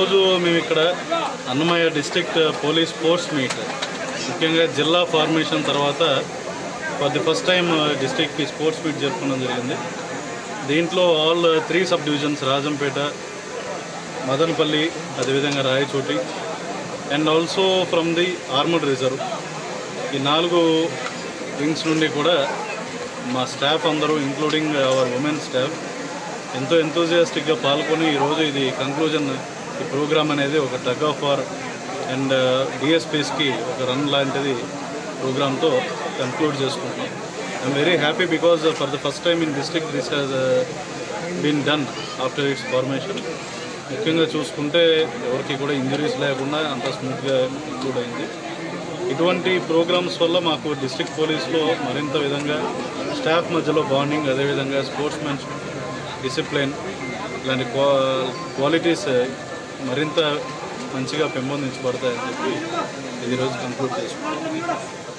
రోజు మేము ఇక్కడ Annamayya district police sports meet. ముఖ్యంగా జిల్లా ఫార్మేషన్ తర్వాత ఫర్ ది ఫస్ట్ టైం డిస్ట్రిక్ట్కి స్పోర్ట్స్ మీట్ జరుపుకోవడం జరిగింది. దీంట్లో all three sub divisions Rajampet Madanapalle అదేవిధంగా Rayachoti and also from the armed reserve. ఈ నాలుగు వింగ్స్ నుండి కూడా మా స్టాఫ్ అందరూ ఇంక్లూడింగ్ అవర్ ఉమెన్ స్టాఫ్ ఎంతో ఎంతోజియాస్టిక్గా పాల్గొని ఈరోజు ఇది కంక్లూజన్ ఈ ప్రోగ్రామ్ అనేది ఒక టగ్ ఆఫ్ వార్ అండ్ డిఎస్పీస్కి ఒక రన్ లాంటిది ప్రోగ్రామ్తో కన్క్లూడ్ చేసుకుంటున్నాం. I'm very happy because for the first time in district this has been done after its formation ముఖ్యంగా చూసుకుంటే ఎవరికి కూడా ఇంజరీస్ లేకుండా అంత స్మూత్గా ఇంక్లూడ్ అయింది. ఇటువంటి ప్రోగ్రామ్స్ వల్ల మాకు డిస్ట్రిక్ట్ పోలీస్లో మరింత విధంగా స్టాఫ్ మధ్యలో బాండింగ్ అదేవిధంగా స్పోర్ట్స్ మెన్షిప్ డిసిప్లిన్ ఇలాంటి క్వా క్వాలిటీస్ మరింత మంచిగా పెంపొందించబడతాయని చెప్పి ఈరోజు కంక్లూడ్ చేసుకుంటాం